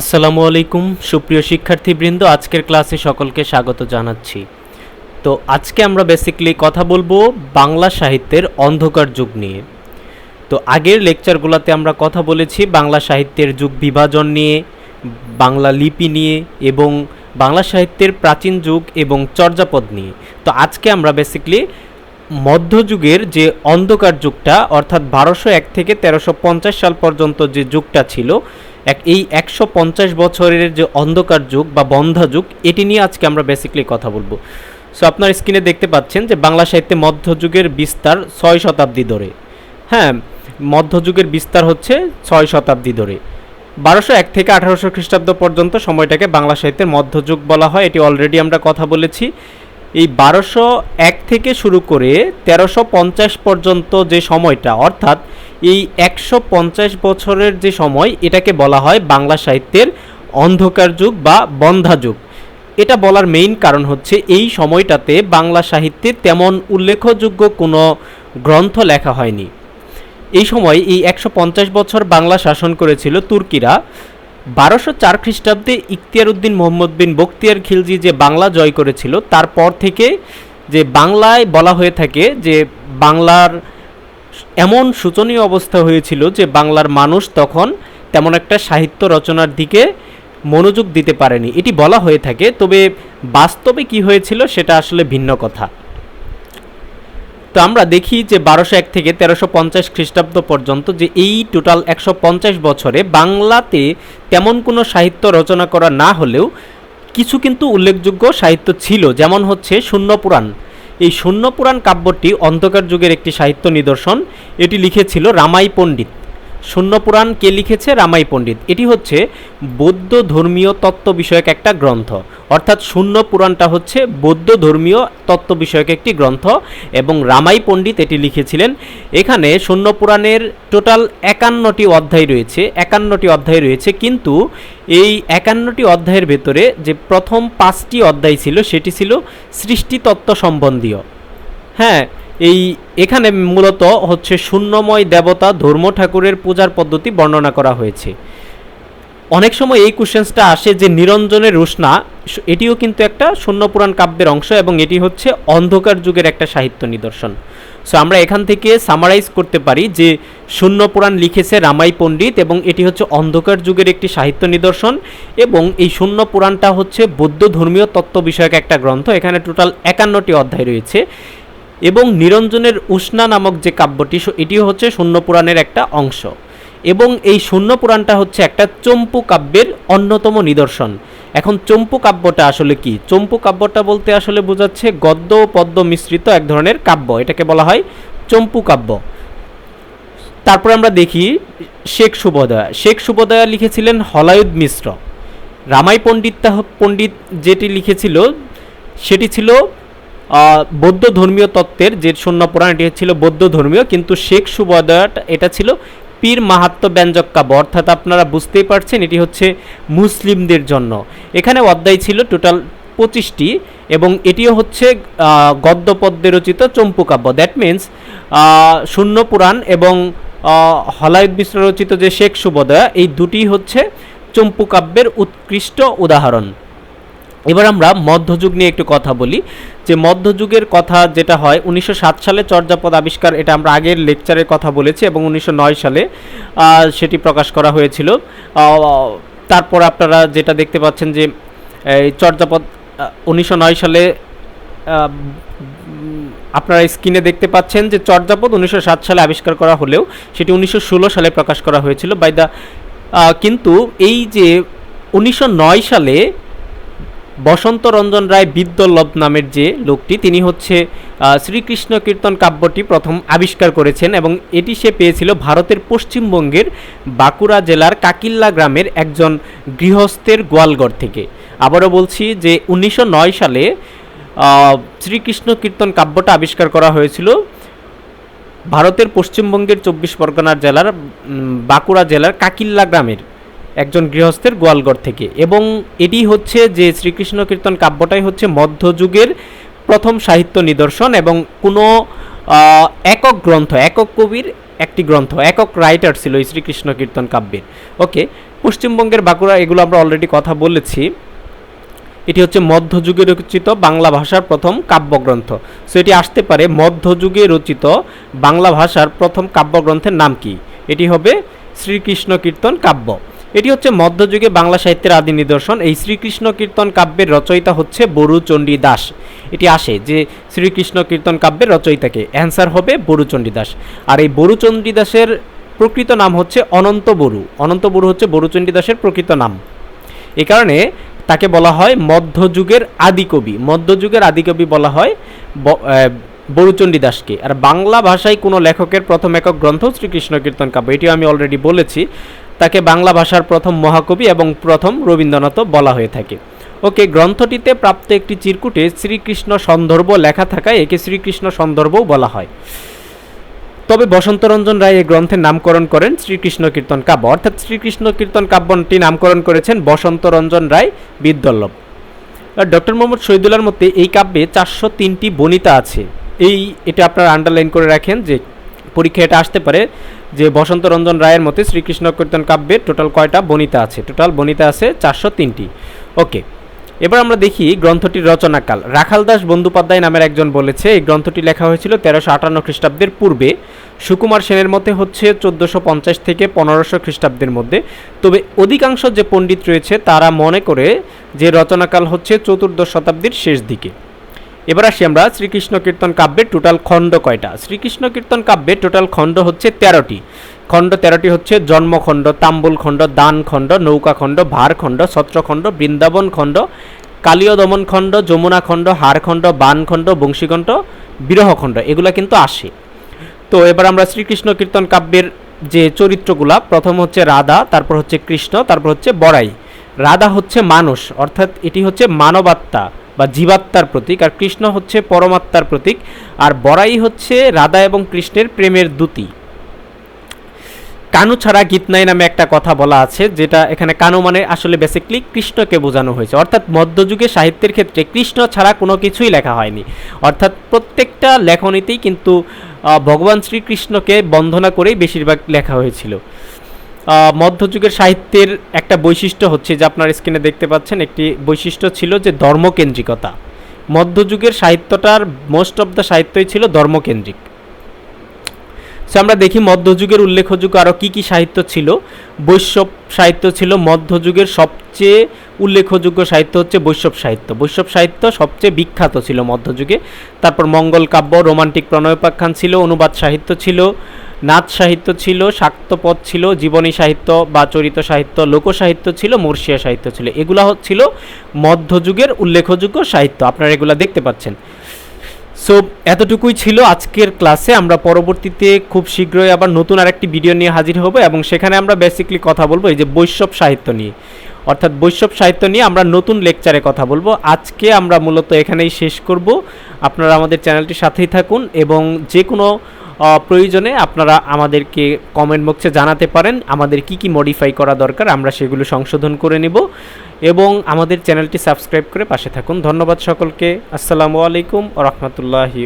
আসসালামু আলাইকুম, সুপ্রিয় শিক্ষার্থীবৃন্দ, আজকের ক্লাসে সকলকে স্বাগত জানাচ্ছি। তো আজকে আমরা বেসিক্যালি কথা বলব বাংলা সাহিত্যের অন্ধকার যুগ নিয়ে। তো আগের লেকচারগুলোতে আমরা কথা বলেছি বাংলা সাহিত্যের যুগ বিভাজন নিয়ে, বাংলা লিপি নিয়ে এবং বাংলা সাহিত্যের প্রাচীন যুগ এবং চর্যাপদ নিয়ে। তো আজকে আমরা বেসিক্যালি মধ্যযুগের যে অন্ধকার যুগটা, অর্থাৎ বারোশো এক থেকে তেরোশো পঞ্চাশ সাল পর্যন্ত যে যুগটা ছিল এক, এই একশো পঞ্চাশ বছরের যে অন্ধকার যুগ বা বন্ধা যুগ, এটি নিয়ে আজকে আমরা বেসিক্যালি কথা বলব। সো আপনার স্ক্রিনে দেখতে পাচ্ছেন যে বাংলা সাহিত্যে মধ্যযুগের বিস্তার ছয় শতাব্দী ধরে। হ্যাঁ মধ্যযুগের বিস্তার হচ্ছে ছয় শতাব্দী ধরে। বারোশো এক থেকে আঠারোশো খ্রিস্টাব্দ পর্যন্ত সময়টাকে বাংলা সাহিত্যের মধ্যযুগ বলা হয়। এটি অলরেডি আমরা কথা বলেছি। এই বারোশো এক থেকে শুরু করে তেরোশো পঞ্চাশ পর্যন্ত যে সময়টা, অর্থাৎ এই একশো পঞ্চাশ বছরের যে সময়, এটাকে বলা হয় বাংলা সাহিত্যের অন্ধকার যুগ বা বন্ধা যুগ। এটা বলার মেইন কারণ হচ্ছে এই সময়টাতে বাংলা সাহিত্যে তেমন উল্লেখযোগ্য কোনো গ্রন্থ লেখা হয়নি। এই সময় এই একশো পঞ্চাশ বছর বাংলা শাসন করেছিল তুর্কিরা। বারোশো চার খ্রিস্টাব্দে ইখতিয়ার উদ্দিন মোহাম্মদ বিন বখতিয়ার খিলজি যে বাংলা জয় করেছিল তারপর থেকে যে বাংলায় বলা হয়ে থাকে যে বাংলার এমন শোচনীয় অবস্থা হয়েছিল যে বাংলার মানুষ তখন তেমন একটা সাহিত্য রচনার দিকে মনোযোগ দিতে পারেনি। এটি বলা হয়ে থাকে, তবে বাস্তবে কি হয়েছিল সেটা আসলে ভিন্ন কথা। তো আমরা দেখি যে বারোশো এক থেকে তেরোশো পঞ্চাশ খ্রিস্টাব্দ পর্যন্ত যে এই টোটাল একশো পঞ্চাশ বছরে বাংলাতে তেমন কোনো সাহিত্য রচনা করা না হলেও কিছু কিন্তু উল্লেখযোগ্য সাহিত্য ছিল, যেমন হচ্ছে শূন্য পুরাণ এই শূন্য পুরাণ কাব্যটি অন্ধকার যুগের একটি সাহিত্য নিদর্শন। এটি লিখেছিল রামাই পণ্ডিত। শূন্য পুরাণ কে লিখেছে রামাই পণ্ডিত? এটি হচ্ছে বৌদ্ধ ধর্মীয় তত্ত্ব বিষয়ক একটা গ্রন্থ। অর্থাৎ শূন্য পুরাণটা হচ্ছে বৌদ্ধ ধর্মীয় তত্ত্ব বিষয়ক একটি গ্রন্থ এবং রামাই পণ্ডিত এটি লিখেছিলেন। এখানে শূন্য পুরাণের টোটাল একান্নটি অধ্যায় রয়েছে, একান্নটি অধ্যায় রয়েছে, কিন্তু এই একান্নটি অধ্যায়ের ভেতরে যে প্রথম পাঁচটি অধ্যায় ছিল সেটি ছিল সৃষ্টিতত্ত্ব সম্বন্ধীয়। হ্যাঁ এই এখানে মূলত হচ্ছে শূন্যময় দেবতা ধর্ম ঠাকুরের পূজার পদ্ধতি বর্ণনা করা হয়েছে। অনেক সময় এই কোশ্চেন্সটা আসে যে নিরঞ্জনের রুষ্ণা এটিও কিন্তু একটা শূন্যপুরাণ কাব্যের অংশ এবং এটি হচ্ছে অন্ধকার যুগের একটা সাহিত্য নিদর্শন। সো আমরা এখান থেকে সামারাইজ করতে পারি যে শূন্যপুরাণ লিখেছে রামাই পণ্ডিত এবং এটি হচ্ছে অন্ধকার যুগের একটি সাহিত্য নিদর্শন এবং এই শূন্য পুরাণটা হচ্ছে বৌদ্ধ ধর্মীয় তত্ত্ব বিষয়ক একটা গ্রন্থ। এখানে টোটাল একান্নটি অধ্যায় রয়েছে। এবং নিরঞ্জনের উষ্ণা নামক যে কাব্যটি এটিও হচ্ছে শূন্য পুরাণের একটা অংশ। এবং এই শূন্য পুরাণটা হচ্ছে একটা চম্পু কাব্যের অন্যতম নিদর্শন। এখন চম্পু কাব্যটা আসলে কি? চম্পু কাব্যটা বলতে আসলে বোঝাচ্ছে গদ্য ও পদ্য মিশ্রিত এক ধরনের কাব্য। এটাকে বলা হয় চম্পু কাব্য। তারপরে আমরা দেখি শেখ সুবোদয়া। শেখ সুবোদয়া লিখেছিলেন হলায়ুদ মিশ্র। রামাই পণ্ডিত পণ্ডিত যেটি লিখেছিল, সেটি ছিল বৌদ্ধ ধর্মীয় তত্ত্বের যে শূন্য পুরাণ এটি ছিল বৌদ্ধ ধর্মীয়, কিন্তু শেখ সুবোদয়াটা এটা ছিল পীর মাহাত্ম ব্যঞ্জক কাব্য অর্থাৎ আপনারা বুঝতেই পারছেন, এটি হচ্ছে মুসলিমদের জন্য। এখানে অধ্যায় ছিল টোটাল পঁচিশটি, এবং এটিও হচ্ছে গদ্য পদ্মে রচিত চম্পু কাব্য। দ্যাট মিন্স শূন্য পুরাণ এবং হলায়ুদ মিশ্র রচিত যে শেখ সুবোদয়া এই দুটি হচ্ছে চম্পু কাব্যের উৎকৃষ্ট উদাহরণ। এবার আমরা মধ্যযুগ নিয়ে একটু কথা বলি। যে মধ্যযুগের কথা যেটা হয়, উনিশশো সাত সালে চর্যাপদ আবিষ্কার, এটা আমরা আগের লেকচারের কথা বলেছি এবং উনিশশো নয় সালে সেটি প্রকাশ করা হয়েছিল। তারপর আপনারা যেটা দেখতে পাচ্ছেন যে, এই চর্যাপদ উনিশশো নয় সালে আপনারা স্ক্রিনে দেখতে পাচ্ছেন যে চর্যাপদ উনিশশো সাত সালে আবিষ্কার করা হলেও, সেটি উনিশশো ষোলো সালে প্রকাশ করা হয়েছিল। বাই দ্য কিন্তু এই যে উনিশশো নয় সালে বসন্ত রঞ্জন রায় বিদ্যল্লভ নামের যে লোকটি, তিনি হচ্ছে শ্রীকৃষ্ণ কীর্তন কাব্যটি প্রথম আবিষ্কার করেছেন এবং এটি সে পেয়েছিল ভারতের পশ্চিমবঙ্গের বাঁকুড়া জেলার কাকিল্লা গ্রামের একজন গৃহস্থের গোয়ালগড় থেকে। আবারও বলছি যে উনিশশো নয় সালে শ্রীকৃষ্ণ কীর্তন কাব্যটা আবিষ্কার করা হয়েছিল ভারতের পশ্চিমবঙ্গের চব্বিশ পরগনার জেলার বাঁকুড়া জেলার কাকিল্লা গ্রামের। একজন গৃহস্থের গোয়ালগড় থেকে। এবং এটি হচ্ছে যে শ্রীকৃষ্ণ কীর্তন কাব্যটাই হচ্ছে মধ্যযুগের প্রথম সাহিত্য নিদর্শন এবং কোনো একক গ্রন্থ, একক কবির একটি গ্রন্থ, একক রাইটার ছিল এই শ্রীকৃষ্ণ কীর্তন কাব্যের। ওকে, পশ্চিমবঙ্গের বাঁকুড়া, এগুলো আমরা অলরেডি কথা বলেছি। এটি হচ্ছে মধ্যযুগে রচিত বাংলা ভাষার প্রথম কাব্যগ্রন্থ। সো এটি আসতে পারে মধ্যযুগে রচিত বাংলা ভাষার প্রথম কাব্যগ্রন্থের নাম কি? এটি হবে শ্রীকৃষ্ণ কীর্তন কাব্য। এটি হচ্ছে মধ্যযুগে বাংলা সাহিত্যের আদি নিদর্শন। এই শ্রীকৃষ্ণ কীর্তন কাব্যের রচয়িতা হচ্ছে বরুচণ্ডী দাস। এটি আসে যে শ্রীকৃষ্ণ কীর্তন কাব্যের রচয়িতাকে। অ্যান্সার হবে বরুচণ্ডী দাস। আর এই বরুচণ্ডী দাসের প্রকৃত নাম হচ্ছে অনন্ত বরু। অনন্ত বরু হচ্ছে বরুচণ্ডী দাসের প্রকৃত নাম। এ কারণে তাকে বলা হয় মধ্যযুগের আদিকবি মধ্যযুগের আদিকবি বলা হয় বরুচণ্ডী দাসকে। আর বাংলা ভাষায় কোনো লেখকের প্রথম একক গ্রন্থ শ্রীকৃষ্ণ কীর্তন কাব্য। এটিও আমি অলরেডি বলেছি। তাকে বাংলা ভাষার প্রথম মহাকবি এবং প্রথম রবীন্দ্রনাথও বলা হয়ে থাকে। ওকে গ্রন্থটিতে প্রাপ্ত একটি চিরকুটে শ্রীকৃষ্ণ সন্দর্ভ লেখা থাকায় একে শ্রীকৃষ্ণ সন্দর্ভও বলা হয়। তবে বসন্তরঞ্জন রায় এই গ্রন্থের নামকরণ করেন শ্রীকৃষ্ণ কীর্তন কাব্য। অর্থাৎ শ্রীকৃষ্ণ কীর্তন কাব্যটি নামকরণ করেছেন বসন্তরঞ্জন রায় বিদ্যল্লভ। ডক্টর মোহাম্মদ শহীদুল্লার মতে এই কাব্যে চারশো তিনটি বনিতা আছে। এই এটা আপনারা আন্ডারলাইন করে রাখেন যে পরীক্ষা এটা আসতে পারে যে বসন্ত রঞ্জন রায়ের মতে শ্রীকৃষ্ণ কীর্তন কাব্যের টোটাল কয়টা বনিতা আছে? টোটাল বনিতা আছে চারশো তিনটি। ওকে, এবার আমরা দেখি গ্রন্থটির রচনাকাল। রাখাল দাস বন্দ্যোপাধ্যায় নামের একজন বলেছে, এই গ্রন্থটি লেখা হয়েছিল তেরোশো আটান্ন খ্রিস্টাব্দের পূর্বে। সুকুমার সেনের মতে হচ্ছে চোদ্দোশো পঞ্চাশ থেকে পনেরোশো খ্রিস্টাব্দের মধ্যে। তবে অধিকাংশ যে পণ্ডিত রয়েছে, তারা মনে করে যে রচনাকাল হচ্ছে চতুর্দশ শতাব্দীর শেষ দিকে। এবার আসি আমরা শ্রীকৃষ্ণ কীর্তন কাব্যের টোটাল খণ্ড কয়টা? শ্রীকৃষ্ণ কীর্তন কাব্যের টোটাল খণ্ড হচ্ছে তেরোটি। খণ্ড তেরোটি হচ্ছে জন্মখণ্ড, তাম্বুল খণ্ড, দান খণ্ড, নৌকা খণ্ড, ভার খণ্ড ছত্রখণ্ড বৃন্দাবন খণ্ড কালীয় দমন খণ্ড, যমুনা খণ্ড হারখণ্ড বানখণ্ড বংশীখণ্ড বিরহখণ্ড এগুলো কিন্তু আসে। তো এবার আমরা শ্রীকৃষ্ণ কীর্তন কাব্যের যে চরিত্রগুলা, প্রথম হচ্ছে রাধা, তারপর হচ্ছে কৃষ্ণ, তারপর হচ্ছে বড়াই। রাধা হচ্ছে মানুষ, অর্থাৎ এটি হচ্ছে মানবাত্মা। বা জীবাত্মার প্রতীক, আর কৃষ্ণ হচ্ছে পরমাত্মার প্রতীক, আর বড়াই হচ্ছে রাধা এবং কৃষ্ণের প্রেমের দূতি কানু ছাড়া গীত নাই নামে একটা কথা বলা আছে, যেটা এখানে কানু মানে আসলে বেসিকলি কৃষ্ণকে বোঝানো হয়েছে। অর্থাৎ মধ্যযুগে সাহিত্যের ক্ষেত্রে কৃষ্ণ ছাড়া কোনো কিছুই লেখা হয়নি। অর্থাৎ প্রত্যেকটা লেখনীতেই কিন্তু ভগবান শ্রীকৃষ্ণকে বন্দনা করেই বেশিরভাগ লেখা হয়েছিল। মধ্যযুগের সাহিত্যের একটা বৈশিষ্ট্য হচ্ছে যে আপনার স্ক্রিনে দেখতে পাচ্ছেন, একটি বৈশিষ্ট্য ছিল যে ধর্মকেন্দ্রিকতা। মধ্যযুগের সাহিত্যটার মোস্ট অফ দ্য সাহিত্যই ছিল ধর্মকেন্দ্রিক। সো আমরা দেখি মধ্যযুগের উল্লেখযোগ্য আরও কী কী সাহিত্য ছিল। বৈষ্ণব সাহিত্য ছিল মধ্যযুগের সবচেয়ে উল্লেখযোগ্য সাহিত্য হচ্ছে বৈষ্ণব সাহিত্য। বৈষ্ণব সাহিত্য সবচেয়ে বিখ্যাত ছিল মধ্যযুগে। তারপর মঙ্গল কাব্য, রোমান্টিক প্রণয়োপাখ্যান ছিল, অনুবাদ সাহিত্য ছিল নাচ সাহিত্য ছিল, শাক্তপদ ছিল, জীবনী সাহিত্য বা চরিত সাহিত্য লোকসাহিত্য ছিল মর্ষিয়া সাহিত্য ছিল। এগুলো হচ্ছিল মধ্যযুগের উল্লেখযোগ্য সাহিত্য। আপনারা এগুলা দেখতে পাচ্ছেন। সো এতটুকুই ছিল আজকের ক্লাসে। আমরা পরবর্তীতে খুব শীঘ্রই আবার নতুন আরেকটি ভিডিও নিয়ে হাজির হব এবং সেখানে আমরা বেসিকলি কথা বলব এই যে বৈষ্ণব সাহিত্য নিয়ে। অর্থাৎ বৈষ্ণব সাহিত্য নিয়ে আমরা নতুন লেকচারে কথা বলব। আজকে আমরা মূলত এখানেই শেষ করব। আপনারা আমাদের চ্যানেলটির সাথেই থাকুন এবং যে কোনো প্রয়োজনে আপনারা আমাদেরকে কমেন্ট বক্সে জানাতে পারেন, আমাদের কি কি মডিফাই করা দরকার আমরা সেগুলো সংশোধন করে নেব এবং আমাদের চ্যানেলটি সাবস্ক্রাইব করে পাশে থাকুন। ধন্যবাদ সকলকে। আসসালামু আলাইকুম রহমতুল্লাহি